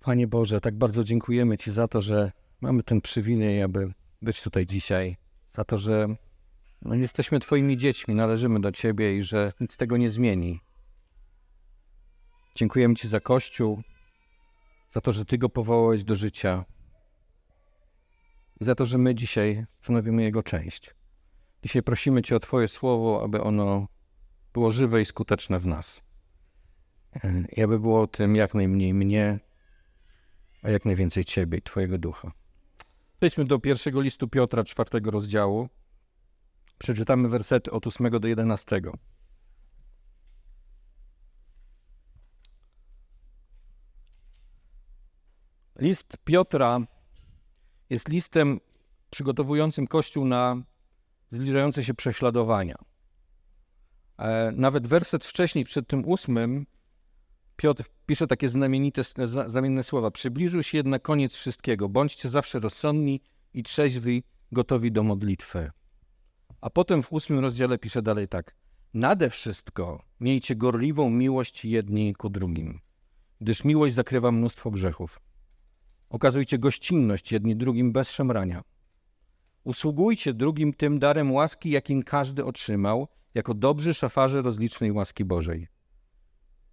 Panie Boże, tak bardzo dziękujemy Ci za to, że mamy ten przywilej, aby być tutaj dzisiaj. Za to, że no, jesteśmy Twoimi dziećmi, należymy do Ciebie i że nic tego nie zmieni. Dziękujemy Ci za Kościół, za to, że Ty go powołałeś do życia. Za to, że my dzisiaj stanowimy jego część. Dzisiaj prosimy Cię o Twoje słowo, aby ono było żywe i skuteczne w nas. I aby było tym jak najmniej mnie, a jak najwięcej Ciebie i Twojego ducha. Przejdźmy do pierwszego listu Piotra, czwartego rozdziału. Przeczytamy wersety od 8 do 11. List Piotra jest listem przygotowującym Kościół na zbliżające się prześladowania. E, Nawet werset wcześniej, przed tym ósmym, Piotr pisze takie znamienite, zamienne słowa. Przybliżył się jednak koniec wszystkiego. Bądźcie zawsze rozsądni i trzeźwi, gotowi do modlitwy. A potem w ósmym rozdziale pisze dalej tak. Nade wszystko miejcie gorliwą miłość jedni ku drugim, gdyż miłość zakrywa mnóstwo grzechów. Okazujcie gościnność jedni drugim bez szemrania. Usługujcie drugim tym darem łaski, jakim każdy otrzymał, jako dobrzy szafarze rozlicznej łaski Bożej.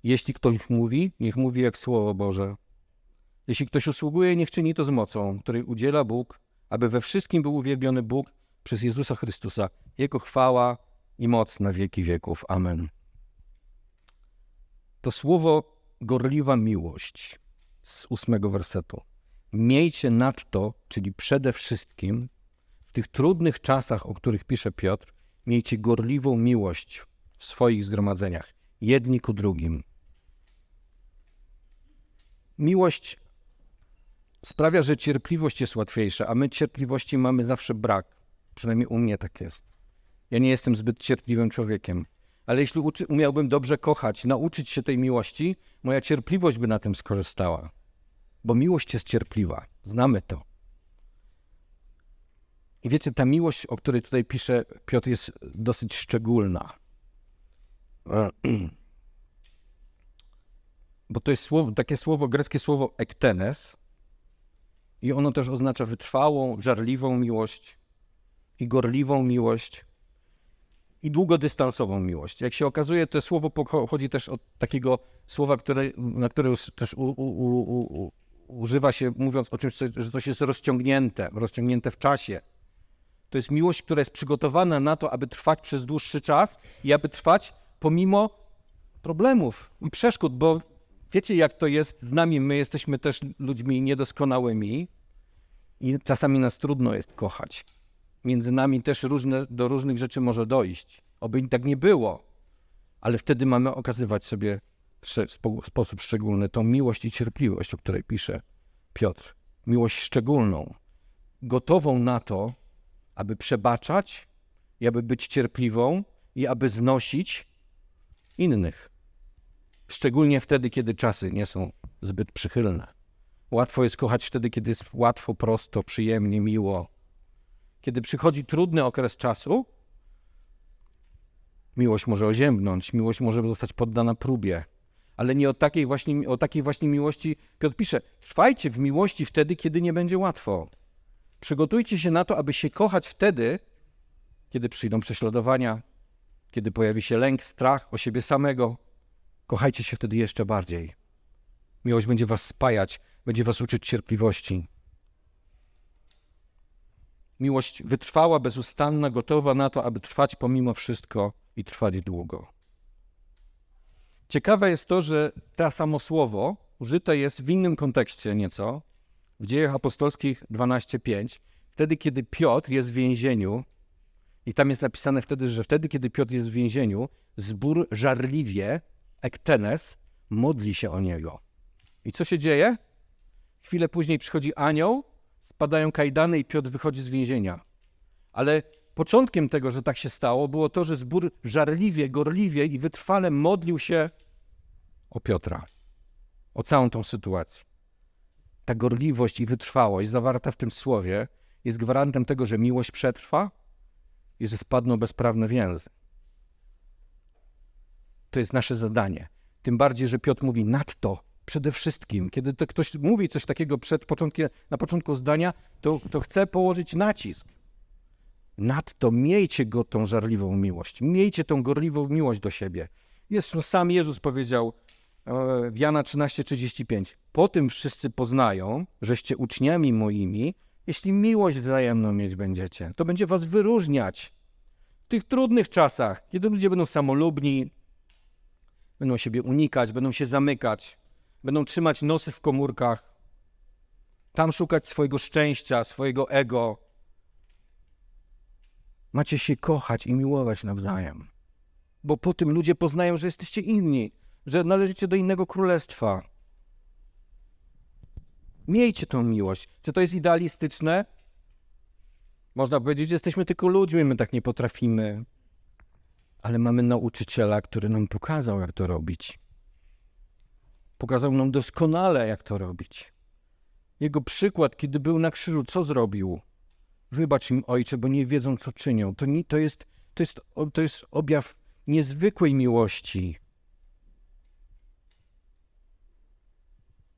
Jeśli ktoś mówi, niech mówi jak Słowo Boże. Jeśli ktoś usługuje, niech czyni to z mocą, której udziela Bóg, aby we wszystkim był uwielbiony Bóg przez Jezusa Chrystusa. Jego chwała i moc na wieki wieków. Amen. To słowo gorliwa miłość z ósmego wersetu. Miejcie nadto, czyli przede wszystkim w tych trudnych czasach, o których pisze Piotr, miejcie gorliwą miłość w swoich zgromadzeniach, jedni ku drugim. Miłość sprawia, że cierpliwość jest łatwiejsza, a my cierpliwości mamy zawsze brak. Przynajmniej u mnie tak jest. Ja nie jestem zbyt cierpliwym człowiekiem, ale jeśli umiałbym dobrze kochać, nauczyć się tej miłości, moja cierpliwość by na tym skorzystała. Bo miłość jest cierpliwa. Znamy to. I wiecie, ta miłość, o której tutaj pisze Piotr, jest dosyć szczególna. Bo to jest słowo, takie słowo, greckie słowo ektenes, i ono też oznacza wytrwałą, żarliwą miłość i gorliwą miłość i długodystansową miłość. Jak się okazuje, to słowo pochodzi też od takiego słowa, które, na które też u, u, u, używa się mówiąc o czymś, że coś jest rozciągnięte, rozciągnięte w czasie. To jest miłość, która jest przygotowana na to, aby trwać przez dłuższy czas i aby trwać pomimo problemów i przeszkód, bo wiecie, jak to jest z nami. My jesteśmy też ludźmi niedoskonałymi i czasami nas trudno jest kochać. Między nami też różne, do różnych rzeczy może dojść. Oby tak nie było, ale wtedy mamy okazywać sobie w sposób szczególny tą miłość i cierpliwość, o której pisze Piotr. Miłość szczególną, gotową na to, aby przebaczać i aby być cierpliwą i aby znosić innych. Szczególnie wtedy, kiedy czasy nie są zbyt przychylne. Łatwo jest kochać wtedy, kiedy jest łatwo, prosto, przyjemnie, miło. Kiedy przychodzi trudny okres czasu, miłość może oziębnąć, miłość może zostać poddana próbie. Ale nie o takiej właśnie, o takiej właśnie miłości Piotr pisze. Trwajcie w miłości wtedy, kiedy nie będzie łatwo. Przygotujcie się na to, aby się kochać wtedy, kiedy przyjdą prześladowania, kiedy pojawi się lęk, strach o siebie samego. Kochajcie się wtedy jeszcze bardziej. Miłość będzie was spajać, będzie was uczyć cierpliwości. Miłość wytrwała, bezustanna, gotowa na to, aby trwać pomimo wszystko i trwać długo. Ciekawe jest to, że to samo słowo użyte jest w innym kontekście nieco, w dziejach apostolskich 12:5, wtedy kiedy Piotr jest w więzieniu i tam jest napisane wtedy, że wtedy kiedy Piotr jest w więzieniu, zbór żarliwie, ektenes, modli się o niego. I co się dzieje? Chwilę później przychodzi anioł, spadają kajdany i Piotr wychodzi z więzienia. Ale początkiem tego, że tak się stało, było to, że zbór żarliwie, gorliwie i wytrwale modlił się o Piotra, o całą tą sytuację. Ta gorliwość i wytrwałość zawarta w tym słowie jest gwarantem tego, że miłość przetrwa i że spadną bezprawne więzy. To jest nasze zadanie. Tym bardziej, że Piotr mówi nadto przede wszystkim. Kiedy to ktoś mówi coś takiego przed początkiem, na początku zdania, to, to chce położyć nacisk. Nadto miejcie go tą żarliwą miłość. Miejcie tą gorliwą miłość do siebie. Jest, no sam Jezus powiedział e, w Jana 13:35. Po tym wszyscy poznają, żeście uczniami moimi, jeśli miłość wzajemną mieć będziecie. To będzie was wyróżniać. W tych trudnych czasach, kiedy ludzie będą samolubni, będą siebie unikać, będą się zamykać, będą trzymać nosy w komórkach, tam szukać swojego szczęścia, swojego ego. Macie się kochać i miłować nawzajem. Bo po tym ludzie poznają, że jesteście inni, że należycie do innego królestwa. Miejcie tą miłość. Czy to jest idealistyczne? Można powiedzieć, że jesteśmy tylko ludźmi, my tak nie potrafimy. Ale mamy nauczyciela, który nam pokazał, jak to robić. Pokazał nam doskonale, jak to robić. Jego przykład, kiedy był na krzyżu, co zrobił? Wybacz im, ojcze, bo nie wiedzą, co czynią. To, nie, to, jest, to, jest, to jest objaw niezwykłej miłości.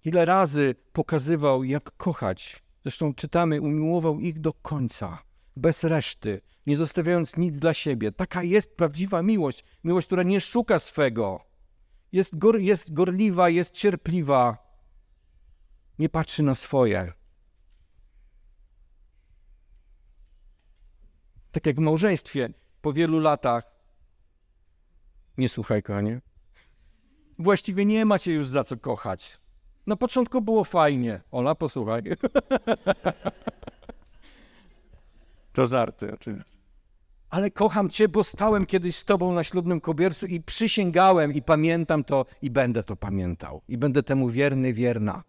Ile razy pokazywał, jak kochać. Zresztą czytamy, umiłował ich do końca, bez reszty, nie zostawiając nic dla siebie. Taka jest prawdziwa miłość. Miłość, która nie szuka swego. Jest, gor, jest gorliwa, jest cierpliwa. Nie patrzy na swoje. Tak jak w małżeństwie, po wielu latach. Nie słuchaj, kochanie. Właściwie nie macie już za co kochać. Na początku było fajnie. Ola, posłuchaj. To żarty oczywiście. Ale kocham cię, bo stałem kiedyś z tobą na ślubnym kobiercu i przysięgałem i pamiętam to i będę to pamiętał. I będę temu wierny, wierna.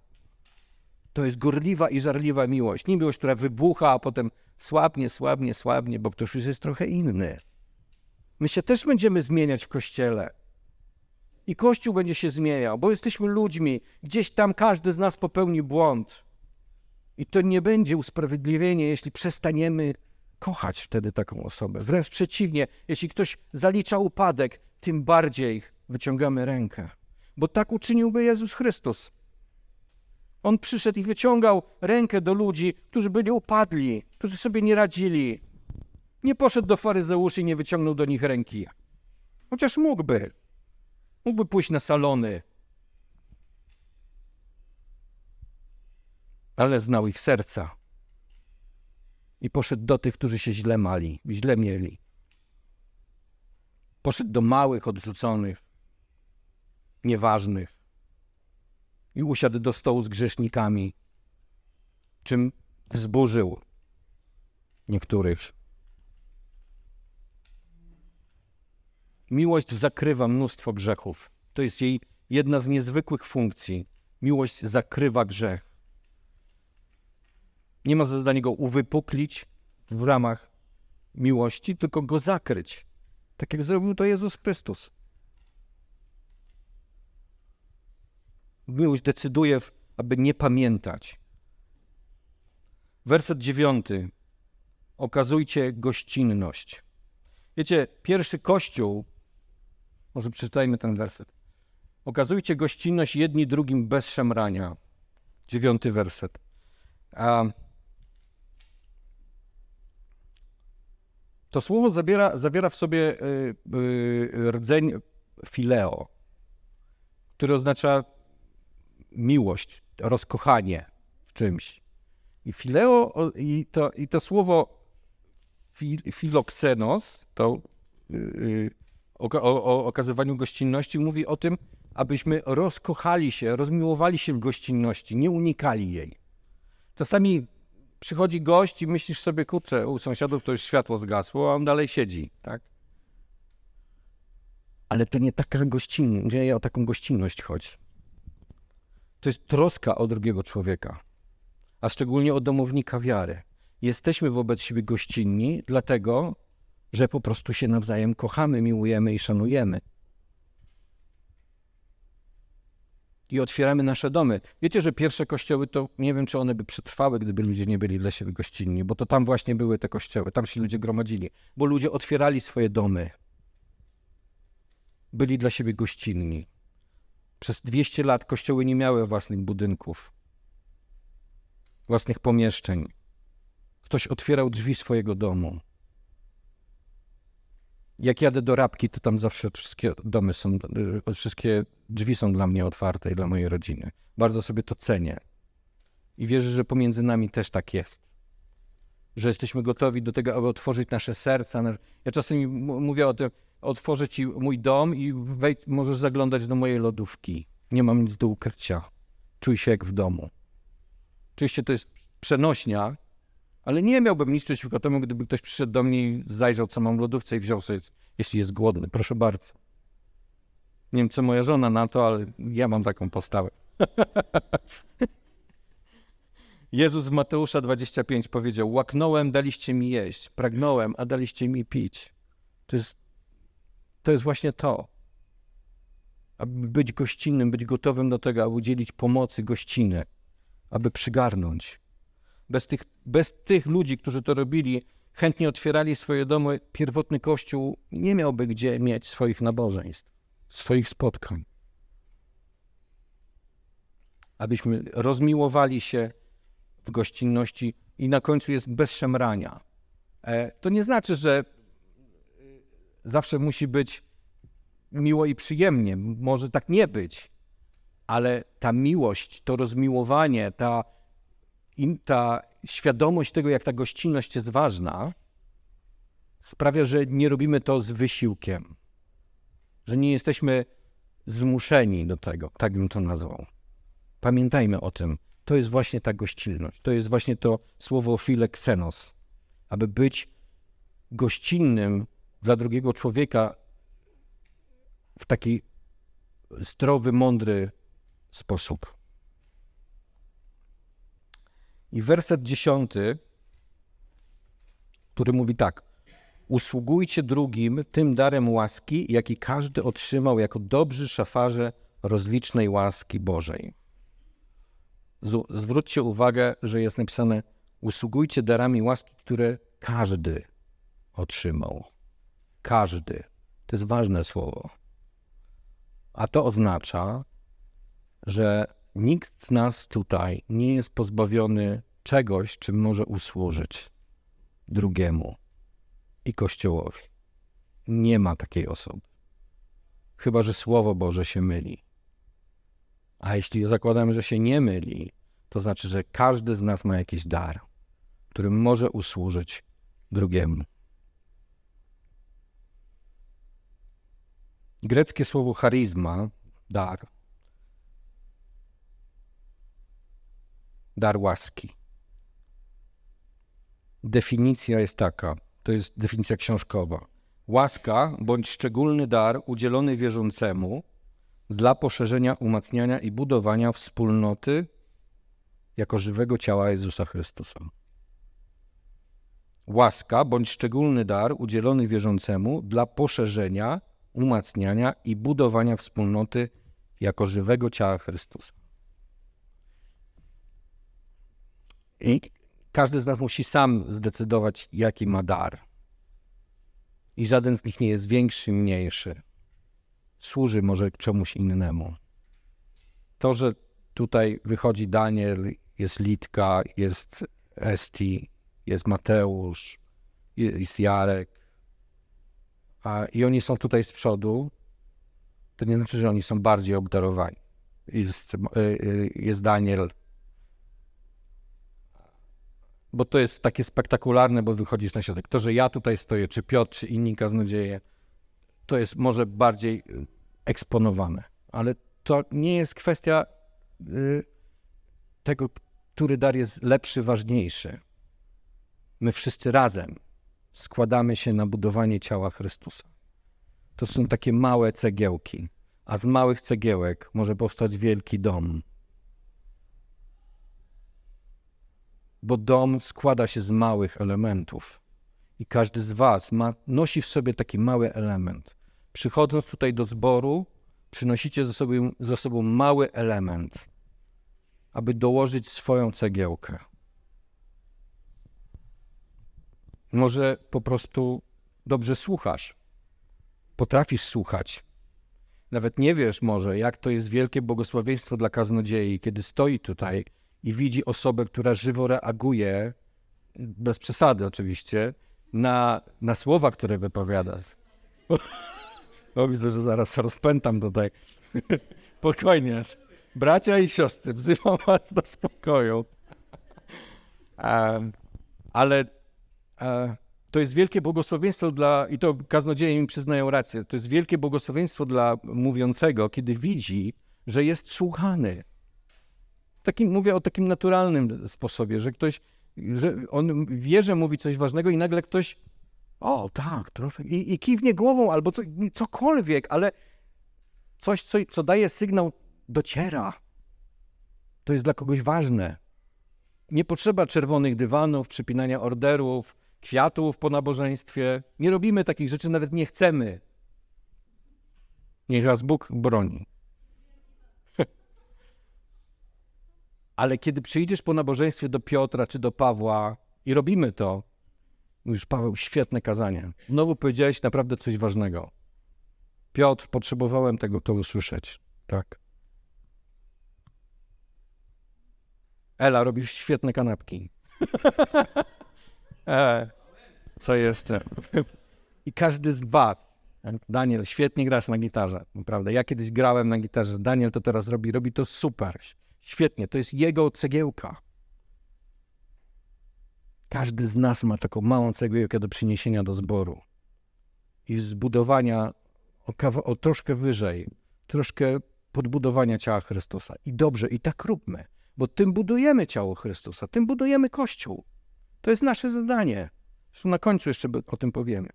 To jest gorliwa i żarliwa miłość. Nie miłość, która wybucha, a potem słabnie, słabnie, słabnie, bo ktoś już jest trochę inny. My się też będziemy zmieniać w kościele. I Kościół będzie się zmieniał, bo jesteśmy ludźmi. Gdzieś tam każdy z nas popełni błąd. I to nie będzie usprawiedliwienie, jeśli przestaniemy kochać wtedy taką osobę. Wręcz przeciwnie, jeśli ktoś zalicza upadek, tym bardziej wyciągamy rękę. Bo tak uczyniłby Jezus Chrystus. On przyszedł i wyciągał rękę do ludzi, którzy byli upadli, którzy sobie nie radzili. Nie poszedł do faryzeuszy i nie wyciągnął do nich ręki. Chociaż mógłby. Mógłby pójść na salony. Ale znał ich serca. I poszedł do tych, którzy się źle mali, źle mieli. Poszedł do małych, odrzuconych, nieważnych. I usiadł do stołu z grzesznikami, czym wzburzył niektórych. Miłość zakrywa mnóstwo grzechów. To jest jej jedna z niezwykłych funkcji. Miłość zakrywa grzech. Nie ma za zadanie go uwypuklić w ramach miłości, tylko go zakryć. Tak jak zrobił to Jezus Chrystus. Miłość decyduje, aby nie pamiętać. Werset dziewiąty. Okazujcie gościnność. Wiecie, pierwszy kościół, może przeczytajmy ten werset. Okazujcie gościnność jedni drugim bez szemrania. Dziewiąty werset. A to słowo zabiera, zawiera w sobie y, y, rdzeń fileo, który oznacza miłość, rozkochanie w czymś. I fileo, i to, i to słowo fil, filoksenos, to y, y, o, o, okazywaniu gościnności, mówi o tym, abyśmy rozkochali się, rozmiłowali się w gościnności, nie unikali jej. Czasami przychodzi gość i myślisz sobie, kurczę, u sąsiadów to już światło zgasło, a on dalej siedzi, tak? Ale to nie taka gościnność, nie o taką gościnność chodzi. To jest troska o drugiego człowieka, a szczególnie o domownika wiary. Jesteśmy wobec siebie gościnni, dlatego, że po prostu się nawzajem kochamy, miłujemy i szanujemy. I otwieramy nasze domy. Wiecie, że pierwsze kościoły to nie wiem, czy one by przetrwały, gdyby ludzie nie byli dla siebie gościnni, bo to tam właśnie były te kościoły, tam się ludzie gromadzili, bo ludzie otwierali swoje domy. Byli dla siebie gościnni. Przez 200 lat kościoły nie miały własnych budynków, własnych pomieszczeń. Ktoś otwierał drzwi swojego domu. Jak jadę do Rabki, to tam zawsze wszystkie domy są, y, wszystkie drzwi są dla mnie otwarte i dla mojej rodziny. Bardzo sobie to cenię. I wierzę, że pomiędzy nami też tak jest. Że jesteśmy gotowi do tego, aby otworzyć nasze serca. Ja czasem m- mówię o tym, otworzę ci mój dom i wejdź, możesz zaglądać do mojej lodówki. Nie mam nic do ukrycia. Czuj się jak w domu. Oczywiście to jest przenośnia, ale nie miałbym nic przeciwko temu, gdyby ktoś przyszedł do mnie i zajrzał, co mam w lodówce i wziął sobie, jeśli jest głodny. Proszę bardzo. Nie wiem, co moja żona na to, ale ja mam taką postawę. Jezus w Mateusza 25 powiedział: Łaknąłem, daliście mi jeść, pragnąłem, a daliście mi pić. To jest, to jest właśnie to. Aby być gościnnym, być gotowym do tego, aby udzielić pomocy, gościny, aby przygarnąć. Bez tych, bez tych ludzi, którzy to robili, chętnie otwierali swoje domy, pierwotny kościół nie miałby gdzie mieć swoich nabożeństw, swoich spotkań. Abyśmy rozmiłowali się w gościnności i na końcu jest bez szemrania. E, To nie znaczy, że y, zawsze musi być miło i przyjemnie. Może tak nie być, ale ta miłość, to rozmiłowanie, ta, ta świadomość tego, jak ta gościnność jest ważna, sprawia, że nie robimy to z wysiłkiem, że nie jesteśmy zmuszeni do tego, tak bym to nazwał. Pamiętajmy o tym. To jest właśnie ta gościnność. To jest właśnie to słowo fileksenos. Aby być gościnnym dla drugiego człowieka w taki zdrowy, mądry sposób. I werset dziesiąty, który mówi tak. Usługujcie drugim tym darem łaski, jaki każdy otrzymał jako dobrzy szafarze rozlicznej łaski Bożej. Zwróćcie uwagę, że jest napisane: usługujcie darami łaski, które każdy otrzymał. Każdy. To jest ważne słowo. A to oznacza, że nikt z nas tutaj nie jest pozbawiony czegoś, czym może usłużyć drugiemu i Kościołowi. Nie ma takiej osoby. Chyba, że Słowo Boże się myli. A jeśli zakładamy, że się nie myli, to znaczy, że każdy z nas ma jakiś dar, którym może usłużyć drugiemu. Greckie słowo charyzma, dar, dar łaski. Definicja jest taka, to jest definicja książkowa. Łaska bądź szczególny dar udzielony wierzącemu dla poszerzenia, umacniania i budowania wspólnoty jako żywego ciała Jezusa Chrystusa. Łaska bądź szczególny dar udzielony wierzącemu dla poszerzenia, umacniania i budowania wspólnoty jako żywego ciała Chrystusa. I każdy z nas musi sam zdecydować, jaki ma dar. I żaden z nich nie jest większy, mniejszy służy może czemuś innemu. To, że tutaj wychodzi Daniel, jest Litka, jest Esti, jest Mateusz, jest Jarek, a, i oni są tutaj z przodu, to nie znaczy, że oni są bardziej obdarowani. Jest, y, y, jest Daniel, bo to jest takie spektakularne, bo wychodzisz na środek. To, że ja tutaj stoję, czy Piotr, czy inni kaznodzieje, to jest może bardziej y, eksponowane, ale to nie jest kwestia y, tego, który dar jest lepszy, ważniejszy. My wszyscy razem składamy się na budowanie ciała Chrystusa. To są takie małe cegiełki, a z małych cegiełek może powstać wielki dom. Bo dom składa się z małych elementów. I każdy z Was ma, nosi w sobie taki mały element. Przychodząc tutaj do zboru, przynosicie ze sobą, ze sobą mały element, aby dołożyć swoją cegiełkę. Może po prostu dobrze słuchasz, potrafisz słuchać, nawet nie wiesz może, jak to jest wielkie błogosławieństwo dla kaznodziei, kiedy stoi tutaj i widzi osobę, która żywo reaguje, bez przesady oczywiście, na, na słowa, które wypowiadasz. O, widzę, że zaraz rozpętam tutaj. Spokojnie. Bracia i siostry, wzywam was do spokoju. Ale e, to jest wielkie błogosławieństwo dla, i to kaznodzieje mi przyznają rację, to jest wielkie błogosławieństwo dla mówiącego, kiedy widzi, że jest słuchany. Takim, mówię o takim naturalnym sposobie, że ktoś, że on wie, że mówi coś ważnego i nagle ktoś, o tak, trochę, i, i kiwnie głową albo co, cokolwiek, ale coś, co, co daje sygnał, dociera. To jest dla kogoś ważne. Nie potrzeba czerwonych dywanów, przypinania orderów, kwiatów po nabożeństwie. Nie robimy takich rzeczy, nawet nie chcemy. Niech nas Bóg broni. Ale kiedy przyjdziesz po nabożeństwie do Piotra czy do Pawła i robimy to, mówisz, Paweł, świetne kazanie. Znowu powiedziałeś naprawdę coś ważnego. Piotr, potrzebowałem tego to usłyszeć. Tak. Ela, robisz świetne kanapki. e, co jeszcze? I każdy z was, Daniel, świetnie grasz na gitarze, naprawdę. Ja kiedyś grałem na gitarze, Daniel to teraz robi, robi to super. Świetnie, to jest jego cegiełka. Każdy z nas ma taką małą cegiełkę do przyniesienia do zboru i zbudowania o, kawa- o troszkę wyżej, troszkę podbudowania ciała Chrystusa. I dobrze, i tak róbmy, bo tym budujemy ciało Chrystusa, tym budujemy Kościół. To jest nasze zadanie. Zresztą na końcu jeszcze o tym powiemy.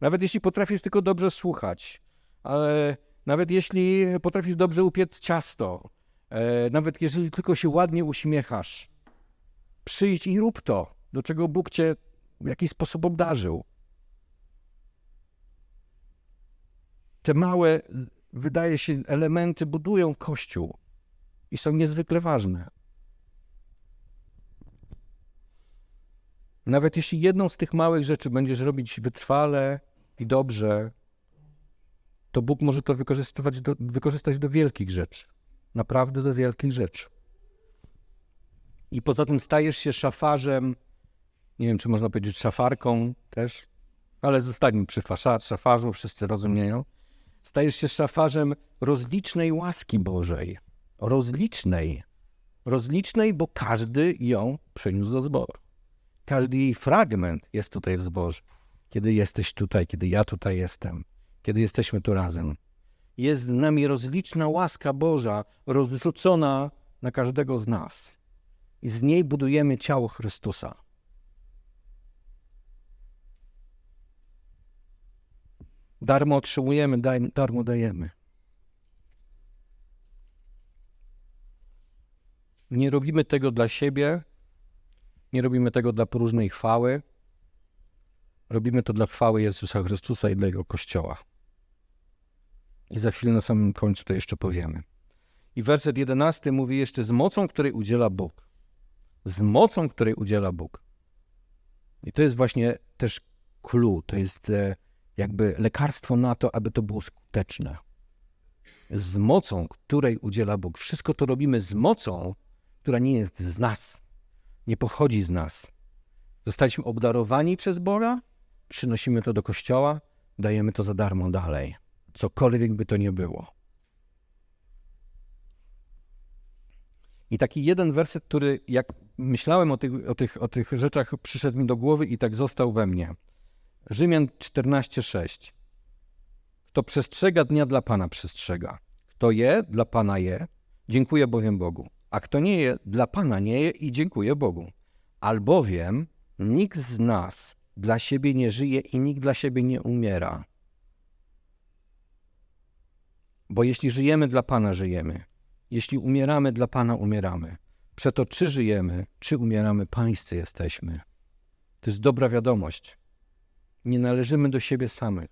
Nawet jeśli potrafisz tylko dobrze słuchać, ale nawet jeśli potrafisz dobrze upiec ciasto, nawet jeżeli tylko się ładnie uśmiechasz, przyjdź i rób to, do czego Bóg cię w jakiś sposób obdarzył. Te małe, wydaje się, elementy budują Kościół i są niezwykle ważne. Nawet jeśli jedną z tych małych rzeczy będziesz robić wytrwale i dobrze, to Bóg może to wykorzystywać do, wykorzystać do wielkich rzeczy. Naprawdę do wielkich rzeczy. I poza tym stajesz się szafarzem, nie wiem, czy można powiedzieć szafarką też, ale zostańmy przy szafarzu, wszyscy rozumieją. Stajesz się szafarzem rozlicznej łaski Bożej. Rozlicznej. Rozlicznej, bo każdy ją przyniósł do zboru. Każdy jej fragment jest tutaj w zborze. Kiedy jesteś tutaj, kiedy ja tutaj jestem, kiedy jesteśmy tu razem. Jest z nami rozliczna łaska Boża, rozrzucona na każdego z nas. I z niej budujemy ciało Chrystusa. Darmo otrzymujemy, darmo dajemy. Nie robimy tego dla siebie, nie robimy tego dla próżnej chwały. Robimy to dla chwały Jezusa Chrystusa i dla Jego Kościoła. I za chwilę na samym końcu to jeszcze powiemy. I werset jedenasty mówi jeszcze z mocą, której udziela Bóg. Z mocą, której udziela Bóg. I to jest właśnie też clue, to jest e, jakby lekarstwo na to, aby to było skuteczne. Z mocą, której udziela Bóg. Wszystko to robimy z mocą, która nie jest z nas, nie pochodzi z nas. Zostaliśmy obdarowani przez Boga, przynosimy to do kościoła, dajemy to za darmo dalej. Cokolwiek by to nie było. I taki jeden werset, który jak myślałem o tych, o, tych, o tych rzeczach, przyszedł mi do głowy i tak został we mnie. Rzymian 14:6. Kto przestrzega dnia dla Pana przestrzega. Kto je, dla Pana je, dziękuję bowiem Bogu. A kto nie je, dla Pana nie je i dziękuję Bogu. Albowiem nikt z nas dla siebie nie żyje i nikt dla siebie nie umiera. Bo jeśli żyjemy dla Pana, żyjemy. Jeśli umieramy dla Pana, umieramy. Przeto czy żyjemy, czy umieramy, pańscy jesteśmy. To jest dobra wiadomość. Nie należymy do siebie samych.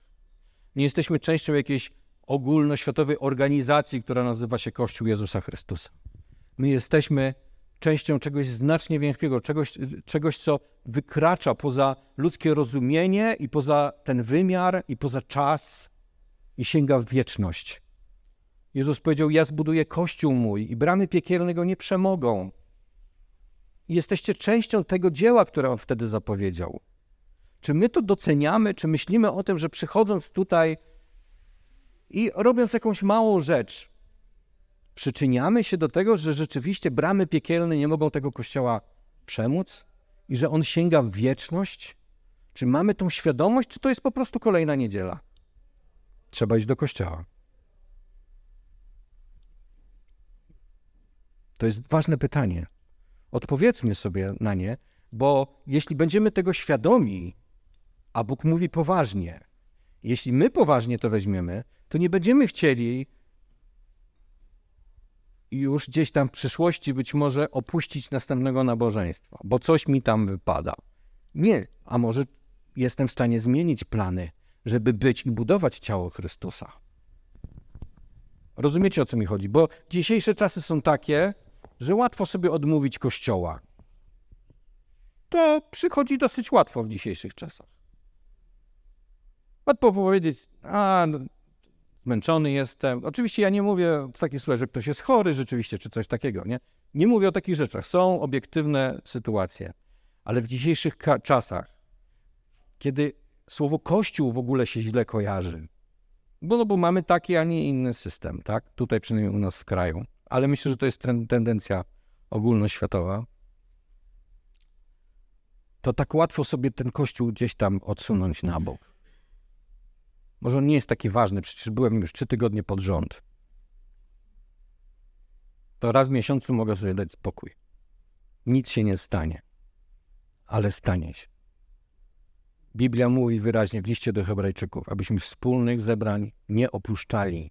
Nie jesteśmy częścią jakiejś ogólnoświatowej organizacji, która nazywa się Kościół Jezusa Chrystusa. My jesteśmy częścią czegoś znacznie większego, czegoś, czegoś, co wykracza poza ludzkie rozumienie i poza ten wymiar i poza czas i sięga w wieczność. Jezus powiedział: Ja zbuduję kościół mój i bramy piekielne go nie przemogą. I jesteście częścią tego dzieła, które on wtedy zapowiedział. Czy my to doceniamy, czy myślimy o tym, że przychodząc tutaj i robiąc jakąś małą rzecz, przyczyniamy się do tego, że rzeczywiście bramy piekielne nie mogą tego kościoła przemóc i że on sięga w wieczność? Czy mamy tą świadomość, czy to jest po prostu kolejna niedziela? Trzeba iść do kościoła. To jest ważne pytanie. Odpowiedzmy sobie na nie, bo jeśli będziemy tego świadomi, a Bóg mówi poważnie, jeśli my poważnie to weźmiemy, to nie będziemy chcieli już gdzieś tam w przyszłości być może opuścić następnego nabożeństwa, bo coś mi tam wypada. Nie, a może jestem w stanie zmienić plany, żeby być i budować ciało Chrystusa. Rozumiecie o co mi chodzi? Bo dzisiejsze czasy są takie, że łatwo sobie odmówić kościoła. To przychodzi dosyć łatwo w dzisiejszych czasach. Łatwo powiedzieć, a no, zmęczony jestem. Oczywiście ja nie mówię w takiej słowie, że ktoś jest chory rzeczywiście, czy coś takiego, nie? Nie mówię o takich rzeczach. Są obiektywne sytuacje, ale w dzisiejszych czasach, kiedy słowo Kościół w ogóle się źle kojarzy, bo, no bo mamy taki, a nie inny system, tak? Tutaj przynajmniej u nas w kraju, ale myślę, że to jest tendencja ogólnoświatowa, to tak łatwo sobie ten Kościół gdzieś tam odsunąć na bok. Może on nie jest taki ważny, przecież byłem już trzy tygodnie pod rząd. To raz w miesiącu mogę sobie dać spokój. Nic się nie stanie, ale stanie się. Biblia mówi wyraźnie w liście do Hebrajczyków, abyśmy wspólnych zebrań nie opuszczali.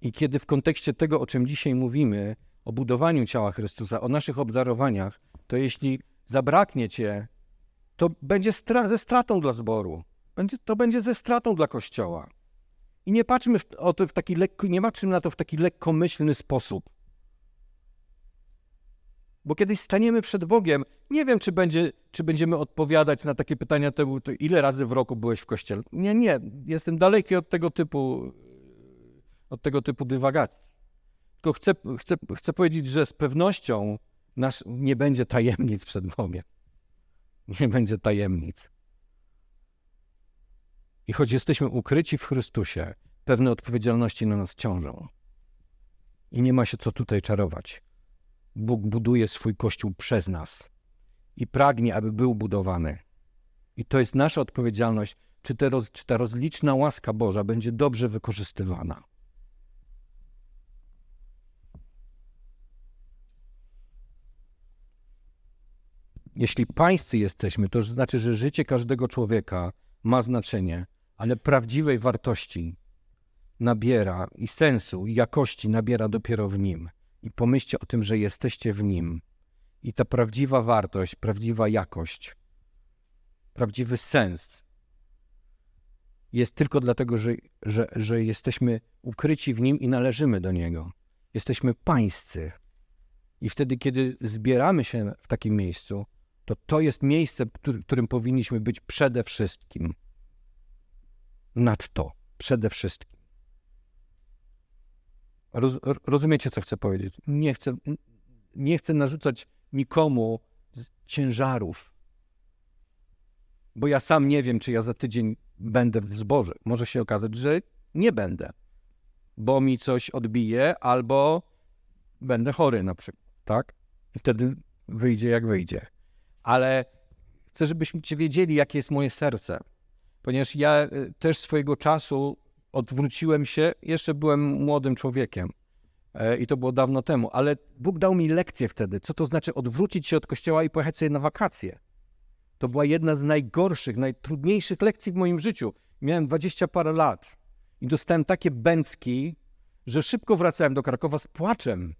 I kiedy w kontekście tego, o czym dzisiaj mówimy, o budowaniu ciała Chrystusa, o naszych obdarowaniach, to jeśli zabraknie cię, to będzie stra ze stratą dla zboru. Będzie, to będzie ze stratą dla Kościoła. I nie patrzmy w, o to w taki lekko, nie patrzmy na to w taki lekkomyślny sposób. Bo kiedyś staniemy przed Bogiem, nie wiem, czy, będzie, czy będziemy odpowiadać na takie pytania typu, to ile razy w roku byłeś w kościele. Nie, nie, jestem daleki od tego typu, od tego typu dywagacji. Tylko chcę, chcę, chcę powiedzieć, że z pewnością nasz, nie będzie tajemnic przed Bogiem. Nie będzie tajemnic. I choć jesteśmy ukryci w Chrystusie, pewne odpowiedzialności na nas ciążą. I nie ma się co tutaj czarować. Bóg buduje swój kościół przez nas i pragnie, aby był budowany. I to jest nasza odpowiedzialność, czy, roz, czy ta rozliczna łaska Boża będzie dobrze wykorzystywana. Jeśli pańscy jesteśmy, to znaczy, że życie każdego człowieka ma znaczenie, ale prawdziwej wartości nabiera i sensu i jakości nabiera dopiero w nim. I pomyślcie o tym, że jesteście w nim. I ta prawdziwa wartość, prawdziwa jakość, prawdziwy sens jest tylko dlatego, że, że, że jesteśmy ukryci w nim i należymy do niego. Jesteśmy pańscy. I wtedy, kiedy zbieramy się w takim miejscu, to to jest miejsce, w którym powinniśmy być przede wszystkim. Nad to, przede wszystkim. Roz, rozumiecie, co chcę powiedzieć? Nie chcę, nie chcę narzucać nikomu ciężarów, bo ja sam nie wiem, czy ja za tydzień będę w zborze. Może się okazać, że nie będę, bo mi coś odbije, albo będę chory na przykład, tak? I wtedy wyjdzie jak wyjdzie. Ale chcę, żebyście wiedzieli, jakie jest moje serce, ponieważ ja y, też swojego czasu odwróciłem się, jeszcze byłem młodym człowiekiem e, i to było dawno temu, ale Bóg dał mi lekcję wtedy, co to znaczy odwrócić się od kościoła i pojechać sobie na wakacje. To była jedna z najgorszych, najtrudniejszych lekcji w moim życiu. Miałem dwadzieścia parę lat i dostałem takie bęcki, że szybko wracałem do Krakowa z płaczem.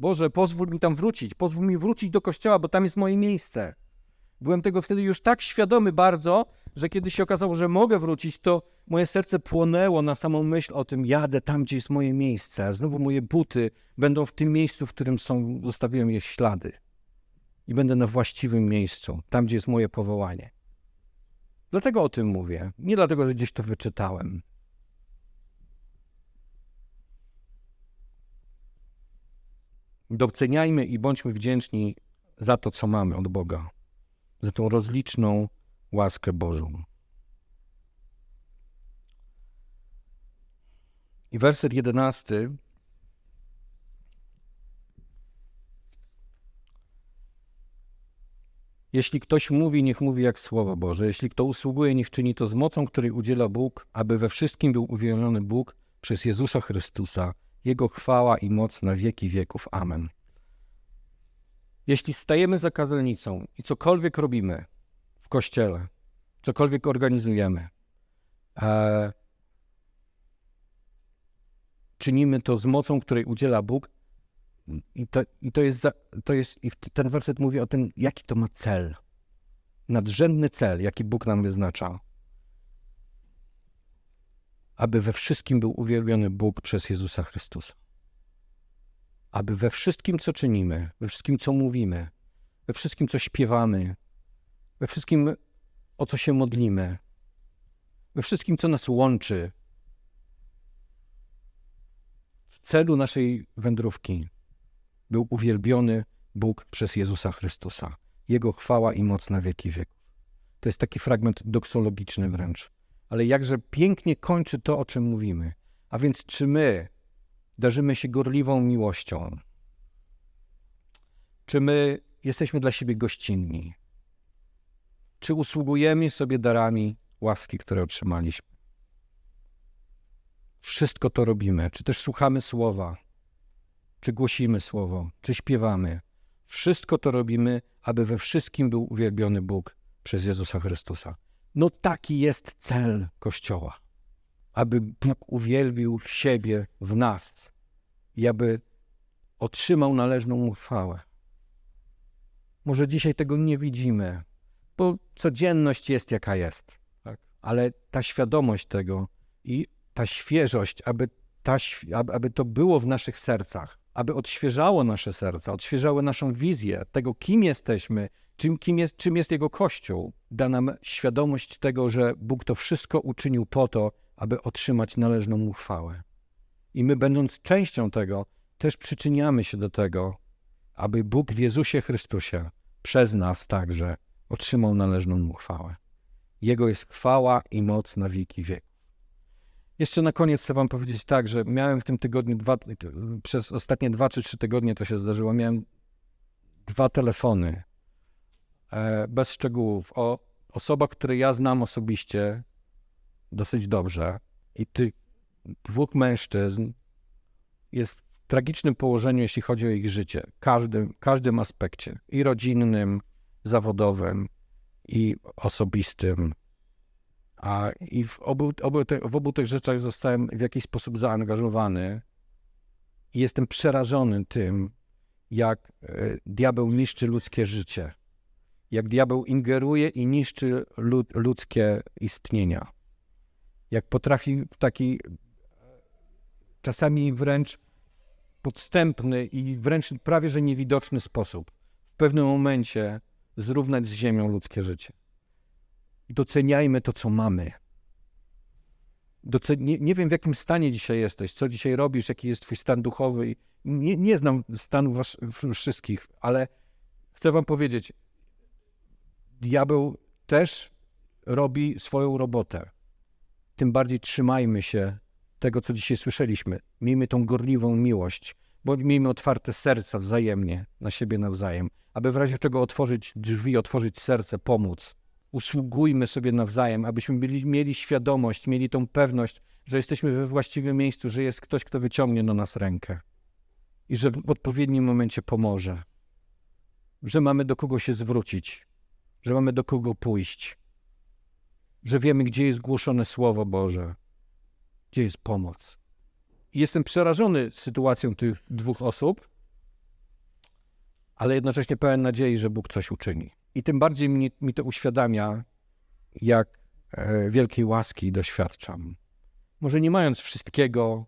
Boże, pozwól mi tam wrócić, pozwól mi wrócić do kościoła, bo tam jest moje miejsce. Byłem tego wtedy już tak świadomy bardzo, że kiedy się okazało, że mogę wrócić, to moje serce płonęło na samą myśl o tym, jadę tam, gdzie jest moje miejsce, a znowu moje buty będą w tym miejscu, w którym są, zostawiłem je ślady. I będę na właściwym miejscu, tam, gdzie jest moje powołanie. Dlatego o tym mówię. Nie dlatego, że gdzieś to wyczytałem. Doceniajmy i bądźmy wdzięczni za to, co mamy od Boga, za tą rozliczną łaskę Bożą. I werset jedenasty. Jeśli ktoś mówi, niech mówi jak Słowo Boże. Jeśli kto usługuje, niech czyni to z mocą, której udziela Bóg, aby we wszystkim był uwielbiony Bóg przez Jezusa Chrystusa. Jego chwała i moc na wieki wieków. Amen. Jeśli stajemy za kazelnicą i cokolwiek robimy w kościele, cokolwiek organizujemy, e, czynimy to z mocą, której udziela Bóg. I to, i to jest, za, to jest, i ten werset mówi o tym, jaki to ma cel. Nadrzędny cel, jaki Bóg nam wyznacza. Aby we wszystkim był uwielbiony Bóg przez Jezusa Chrystusa. Aby we wszystkim, co czynimy, we wszystkim, co mówimy, we wszystkim, co śpiewamy, we wszystkim, o co się modlimy, we wszystkim, co nas łączy, w celu naszej wędrówki był uwielbiony Bóg przez Jezusa Chrystusa. Jego chwała i moc na wieki wieków. To jest taki fragment doksologiczny wręcz. Ale jakże pięknie kończy to, o czym mówimy. A więc czy my darzymy się gorliwą miłością? Czy my jesteśmy dla siebie gościnni? Czy usługujemy sobie darami łaski, które otrzymaliśmy? Wszystko to robimy. Czy też słuchamy słowa, czy głosimy słowo, czy śpiewamy. Wszystko to robimy, aby we wszystkim był uwielbiony Bóg przez Jezusa Chrystusa. No taki jest cel Kościoła. Aby Bóg uwielbił siebie w nas i aby otrzymał należną mu chwałę. Może dzisiaj tego nie widzimy, bo codzienność jest jaka jest. Tak. Ale ta świadomość tego i ta świeżość, aby, ta, aby to było w naszych sercach, aby odświeżało nasze serca, odświeżało naszą wizję tego, kim jesteśmy, czym, kim jest, czym jest Jego Kościół, da nam świadomość tego, że Bóg to wszystko uczynił po to, aby otrzymać należną mu chwałę. I my, będąc częścią tego, też przyczyniamy się do tego, aby Bóg w Jezusie Chrystusie przez nas także otrzymał należną mu chwałę. Jego jest chwała i moc na wieki wieków. Jeszcze na koniec chcę wam powiedzieć tak, że miałem w tym tygodniu dwa, przez ostatnie dwa czy trzy tygodnie to się zdarzyło, miałem dwa telefony, e, bez szczegółów, o osobach, które ja znam osobiście dosyć dobrze i tych dwóch mężczyzn jest w tragicznym położeniu, jeśli chodzi o ich życie, każdym, każdym aspekcie, i rodzinnym, zawodowym, i osobistym, a, I w obu, obu te, w obu tych rzeczach zostałem w jakiś sposób zaangażowany i jestem przerażony tym, jak e, diabeł niszczy ludzkie życie. Jak diabeł ingeruje i niszczy lud, ludzkie istnienia. Jak potrafi w taki czasami wręcz podstępny i wręcz prawie że niewidoczny sposób w pewnym momencie zrównać z ziemią ludzkie życie doceniajmy to, co mamy. Docen nie, nie, wiem, w jakim stanie dzisiaj jesteś, co dzisiaj robisz, jaki jest twój stan duchowy. Nie, nie znam stanu was, wszystkich, ale chcę wam powiedzieć, diabeł też robi swoją robotę. Tym bardziej trzymajmy się tego, co dzisiaj słyszeliśmy. Miejmy tą gorliwą miłość, bo miejmy otwarte serca wzajemnie, na siebie nawzajem, aby w razie czego otworzyć drzwi, otworzyć serce, pomóc usługujmy sobie nawzajem, abyśmy byli, mieli świadomość, mieli tą pewność, że jesteśmy we właściwym miejscu, że jest ktoś, kto wyciągnie do nas rękę i że w odpowiednim momencie pomoże, że mamy do kogo się zwrócić, że mamy do kogo pójść, że wiemy, gdzie jest głoszone Słowo Boże, gdzie jest pomoc. I jestem przerażony sytuacją tych dwóch osób, ale jednocześnie pełen nadziei, że Bóg coś uczyni. I tym bardziej mi, mi to uświadamia, jak e, wielkiej łaski doświadczam. Może nie mając wszystkiego,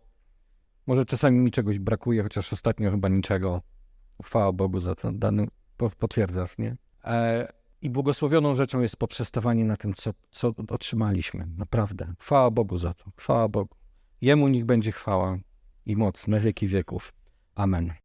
może czasami mi czegoś brakuje, chociaż ostatnio chyba niczego. Chwała Bogu za to, dany, potwierdzasz, nie? E, I błogosławioną rzeczą jest poprzestawanie na tym, co, co otrzymaliśmy. Naprawdę. Chwała Bogu za to. Chwała Bogu. Jemu niech będzie chwała i moc na wieki wieków. Amen.